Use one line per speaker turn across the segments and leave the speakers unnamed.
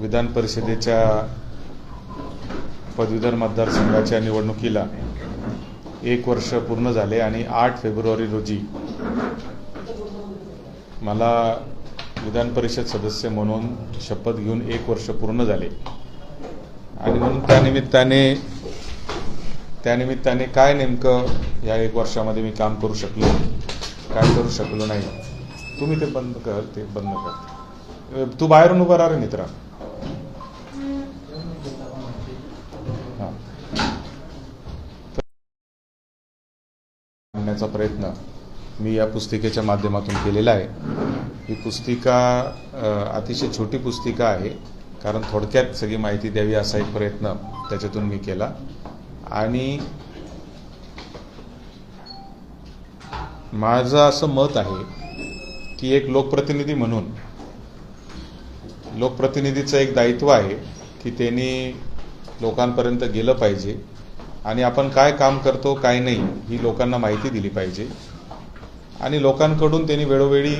विधान परिषदेच्या पदवीधर मतदारसंघाच्या निवडणुकीला एक वर्ष पूर्ण झाले आणि आठ फेब्रुवारी रोजी मला विधान परिषद सदस्य म्हणून शपथ घेऊन एक वर्ष पूर्ण झाले. आणि म्हणून त्यानिमित्ताने त्यानिमित्ताने काय नेमकं या एक वर्षामध्ये मी काम करू शकलो काय करू शकलो नाही. तुम्ही ते बंद कर ते बंद कर. तू बाहेरून उभा राहा मित्रा हां आणण्याचा प्रयत्न मी या पुस्तिकेच्या माध्यमातून केलेला आहे. ही पुस्तिका अतिशय छोटी पुस्तिका आहे कारण थोडक्यात सगळी माहिती द्यावी असा एक प्रयत्न त्याच्यातून मी केला. आणि माझं असं मत आहे की एक लोकप्रतिनिधी म्हणून लोकप्रतिनिधीचं एक दायित्व आहे की त्यांनी लोकांपर्यंत गेलं पाहिजे. आणि आपण काय काम करतो काय नाही ही लोकांना माहिती दिली पाहिजे. आणि लोकांकडून त्यांनी वेळोवेळी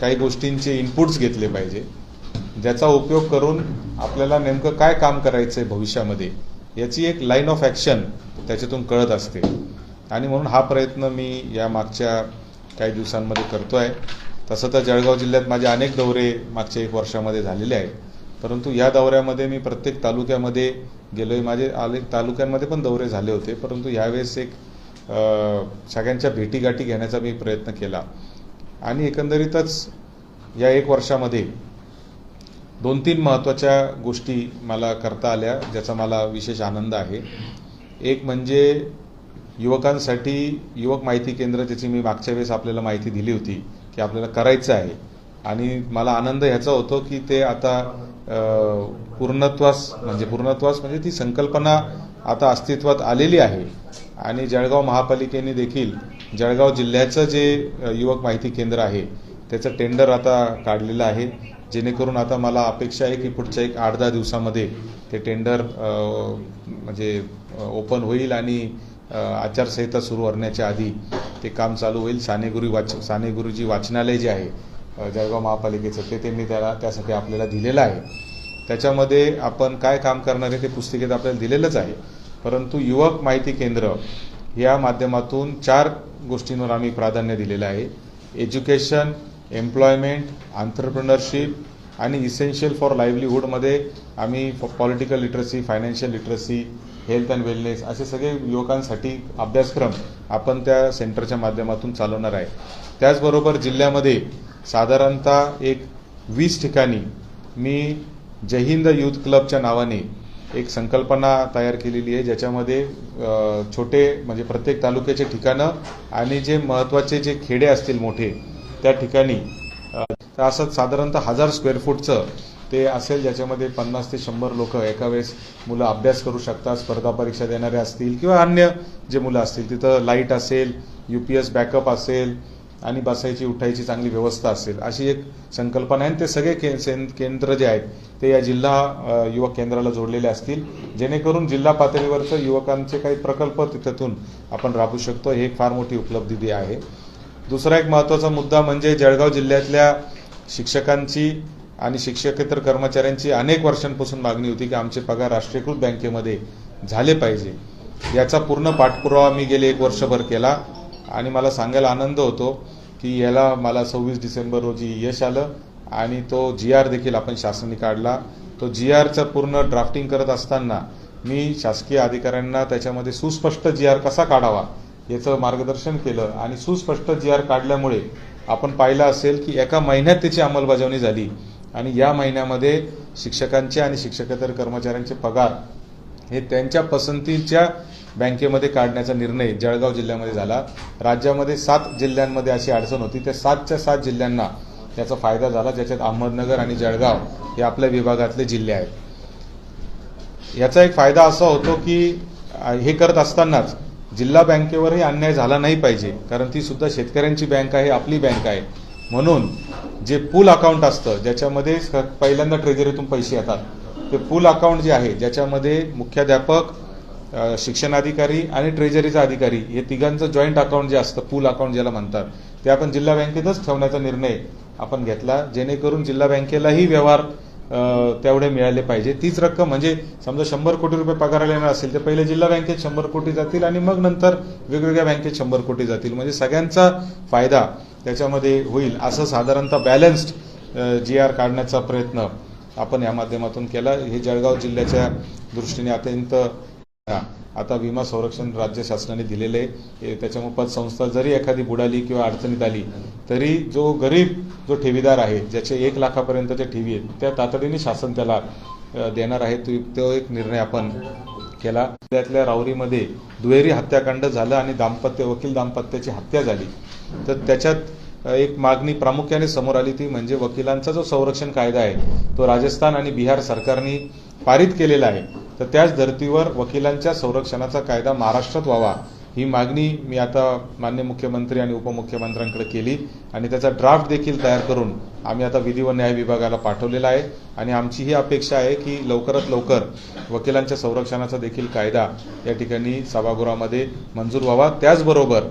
काही गोष्टींचे इनपुट्स घेतले पाहिजे. ज्याचा उपयोग करून आपल्याला नेमकं काय काम करायचं आहे भविष्यामध्ये याची एक लाईन ऑफ ॲक्शन त्याच्यातून कळत असते. आणि म्हणून हा प्रयत्न मी या मागच्या काही दिवसांमध्ये करतो आहे तसं तर जळगाव जिल्ह्यात माझे अनेक दौरे मागच्या एक वर्षामध्ये झालेले आहेत. परंतु या दौऱ्यामध्ये मी प्रत्येक तालुक्यामध्ये गेलो आहे माझे आले तालुक्यांमध्ये पण दौरे झाले होते. परंतु यावेळेस एक सगळ्यांच्या भेटीगाठी घेण्याचा मी प्रयत्न केला. आणि एकंदरीतच या एक वर्षामध्ये दोन तीन महत्त्वाच्या गोष्टी मला करता आल्या ज्याचा मला विशेष आनंद आहे. एक म्हणजे युवकांसाठी युवक माहिती केंद्र ज्याची मी मागच्या वेळेस आपल्याला माहिती दिली होती की आपल्याला करायचं आहे. आणि मला आनंद ह्याचा होतो की ते आता पूर्णत्वास म्हणजे पूर्णत्वास म्हणजे ती संकल्पना आता अस्तित्वात आलेली आहे. आणि जळगाव महापालिकेने देखील जळगाव जिल्ह्याचं जे युवक माहिती केंद्र आहे त्याचं टेंडर आता काढलेलं आहे. जेणेकरून आता मला अपेक्षा आहे की पुढच्या एक आठ दहा दिवसामध्ये ते टेंडर म्हणजे ओपन होईल आणि आचारसंहिता सुरू करण्याच्या आधी ते काम चालू होईल. सानेगुरी वाच सानेगुरुजी वाचनालय जे आहे जळगाव महापालिकेचं ते त्यांनी त्याला त्यासाठी आपल्याला दिलेलं आहे. त्याच्यामध्ये आपण काय काम करणार आहे ते पुस्तिकेत आपल्याला दिलेलंच आहे. परंतु युवक माहिती केंद्र या माध्यमातून चार गोष्टींवर आम्ही प्राधान्य दिलेलं आहे. एज्युकेशन एम्प्लॉयमेंट आंतरप्रनरशिप आणि इसेन्शियल फॉर लाईव्हलीहूडमध्ये आम्ही political literacy financial literacy health and wellness असे सगळे युवकांसाठी अभ्यासक्रम आपण त्या सेंटरच्या माध्यमातून चालवणार आहे. त्याचबरोबर जिल्ह्यामध्ये साधारणतः एक वीस ठिकाणी मी जय हिंद युथ क्लबच्या नावाने एक संकल्पना तयार केलेली आहे ज्याच्यामध्ये छोटे म्हणजे प्रत्येक तालुक्याचे ठिकाणं आणि जे महत्त्वाचे जे खेडे असतील मोठे त्या ठिकाणी तर असं साधारणतः हजार स्क्वेअर फूटचं ते असेल ज्याच्यामध्ये पन्नास ते शंभर लोक एका वेळेस मुलं अभ्यास करू शकतात स्पर्धा परीक्षा देणारे असतील किंवा अन्य जे मुलं असतील तिथं लाइट असेल यू पी एस बॅकअप असेल आणि बसायची उठायची चांगली व्यवस्था असेल अशी एक संकल्पना आहे. आणि ते सगळे के सेन- केंद्र जे आहेत ते या जिल्हा युवक केंद्राला जोडलेले असतील. जेणेकरून जिल्हा पातळीवरचं युवकांचे काही प्रकल्प तिथून आपण राबवू शकतो. हे एक फार मोठी उपलब्धी आहे. दुसरा एक महत्त्वाचा मुद्दा म्हणजे जळगाव जिल्ह्यातल्या शिक्षकांची आणि शिक्षकेतर कर्मचाऱ्यांची अनेक वर्षांपासून मागणी होती की आमचे पगार राष्ट्रीयकृत बँकेमध्ये झाले पाहिजे. याचा पूर्ण पाठपुरावा मी गेले एक वर्षभर केला. आणि मला सांगायला आनंद होतो की याला मला सव्वीस डिसेंबर रोजी यश आलं आणि तो जी आर देखील आपण शासनाने काढला. तो जी आरचं पूर्ण ड्राफ्टिंग करत असताना मी शासकीय अधिकाऱ्यांना त्याच्यामध्ये सुस्पष्ट जी आर कसा काढावा याचं मार्गदर्शन केलं आणि सुस्पष्ट जी आर काढल्यामुळे आपण पाहिलं असेल की एका महिन्यात त्याची अंमलबजावणी झाली आणि या महिन्यामध्ये शिक्षकांचे आणि शिक्षकेतर कर्मचाऱ्यांचे पगार हे त्यांच्या पसंतीच्या बँकेमध्ये काढण्याचा निर्णय जळगाव जिल्ह्यामध्ये झाला. राज्यामध्ये सात जिल्ह्यांमध्ये अशी अडचण होती. त्या सातच्या सात जिल्ह्यांना त्याचा फायदा झाला ज्याच्यात अहमदनगर आणि जळगाव हे आपल्या विभागातले जिल्हे आहेत. याचा एक फायदा असा होतो की हे करत असतानाच जिल्हा बँकेवरही अन्याय झाला नाही पाहिजे कारण ती सुद्धा शेतकऱ्यांची बँक आहे आपली बँक आहे. म्हणून जे पूल अकाउंट असतं ज्याच्यामध्ये पहिल्यांदा ट्रेजरीतून पैसे येतात ते पूल अकाउंट जे आहे ज्याच्यामध्ये मुख्याध्यापक शिक्षणाधिकारी आणि ट्रेजरीचा अधिकारी हे तिघांचं जॉईंट अकाउंट जे असतं पूल अकाउंट ज्याला म्हणतात ते आपण जिल्हा बँकेतच ठेवण्याचा निर्णय आपण घेतला जेणेकरून जिल्हा बँकेलाही व्यवहार तेवढे मिळाले पाहिजे. तीच रक्कम म्हणजे समजा शंभर कोटी रुपये पगाराला येणार असेल तर पहिले जिल्हा बँकेत शंभर कोटी जातील आणि मग नंतर वेगवेगळ्या बँकेत शंभर कोटी जातील. म्हणजे सगळ्यांचा फायदा त्याच्यामध्ये होईल असं साधारणतः बॅलन्स्ड जी आर काढण्याचा प्रयत्न आपण या माध्यमातून केला. हे जळगाव जिल्ह्याच्या दृष्टीने अत्यंत आता विमा संरक्षण राज्य शासनाने दिलेले आहे. त्याच्यामुळे पतसंस्था जरी एखादी बुडाली किंवा अडचणीत आली तरी जो गरीब जो ठेवीदार आहे ज्याचे एक लाखापर्यंतच्या ठेवी आहेत त्या तातडीने शासन त्याला देणार आहे. तो तो एक निर्णय आपण केला. त्यातल्या राऊरीमध्ये दुहेरी हत्याकांड झालं आणि दाम्पत्य वकील दाम्पत्याची हत्या झाली. तर त्याच्यात एक मागणी प्रामुख्याने समोर आली ती म्हणजे वकिलांचा जो संरक्षण कायदा आहे तो राजस्थान आणि बिहार सरकारने पारित केलेला आहे. तर त्याच धर्तीवर वकिलांच्या संरक्षणाचा कायदा महाराष्ट्रात व्हावा ही मागणी मी आता मान्य मुख्यमंत्री आणि उपमुख्यमंत्र्यांकडे केली आणि त्याचा ड्राफ्ट देखील तयार करून आम्ही आता विधी व न्याय विभागाला पाठवलेला आहे. आणि आमची ही अपेक्षा आहे की लवकरात लवकर वकिलांच्या संरक्षणाचा देखील कायदा या ठिकाणी सभागृहामध्ये मंजूर व्हावा. त्याचबरोबर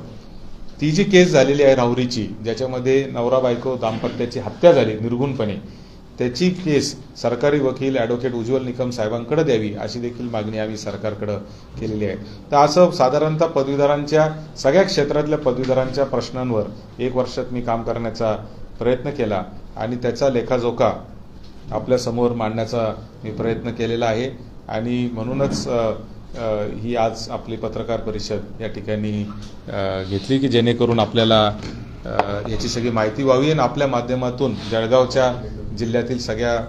ती जी केस झालेली आहे राहुरीची ज्याच्यामध्ये नवरा बायको दाम्पत्याची हत्या झाली निर्गुणपणे त्याची केस सरकारी वकील ॲडव्होकेट उज्ज्वल निकम साहेबांकडे द्यावी अशी देखील मागणी आम्ही सरकारकडे केलेली आहे. तर असं साधारणतः पदवीधरांच्या सगळ्या क्षेत्रातल्या पदवीधरांच्या प्रश्नांवर एक वर्षात मी काम करण्याचा प्रयत्न केला आणि त्याचा लेखाजोखा आपल्यासमोर मांडण्याचा मी प्रयत्न केलेला आहे. आणि म्हणूनच ही आज आपली पत्रकार परिषद या ठिकाणी घेतली की जेणेकरून आपल्याला याची सगळी माहिती व्हावी आणि आपल्या माध्यमातून जळगावच्या जिल्ह्यातील सगळ्या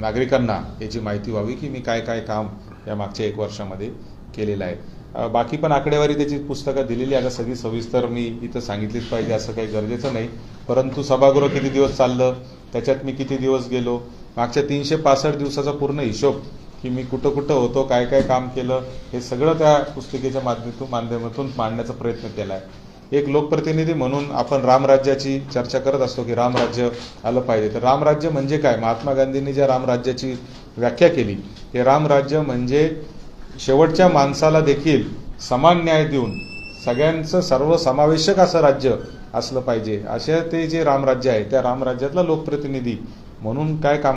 नागरिकांना याची माहिती व्हावी की मी काय काय काम या मागच्या एक वर्षामध्ये केलेलं आहे. बाकी पण आकडेवारी त्याची पुस्तकं दिलेली आता सगळी सविस्तर मी इथं सांगितलीच पाहिजे असं काही गरजेचं नाही. परंतु सभागृह किती दिवस चाललं त्याच्यात मी किती दिवस गेलो मागच्या तीनशे पासष्ट दिवसाचा पूर्ण हिशोब की मी कुठं कुठं होतो काय काय काम केलं हे सगळं त्या पुस्तिकेच्या माध्यमातून माध्यमातून मांडण्याचा प्रयत्न केला आहे एक लोकप्रतिनिधी म्हणून आपण रामराज्याची चर्चा करत असतो की रामराज्य आलं पाहिजे. तर रामराज्य म्हणजे काय? महात्मा गांधींनी ज्या रामराज्याची व्याख्या केली ते रामराज्य म्हणजे शेवटच्या माणसाला देखील समान न्याय देऊन सगळ्यांचं सर्वसमावेशक असं राज्य असलं पाहिजे. असे ते जे रामराज्य आहे त्या रामराज्यातला लोकप्रतिनिधी म्हणून काय काम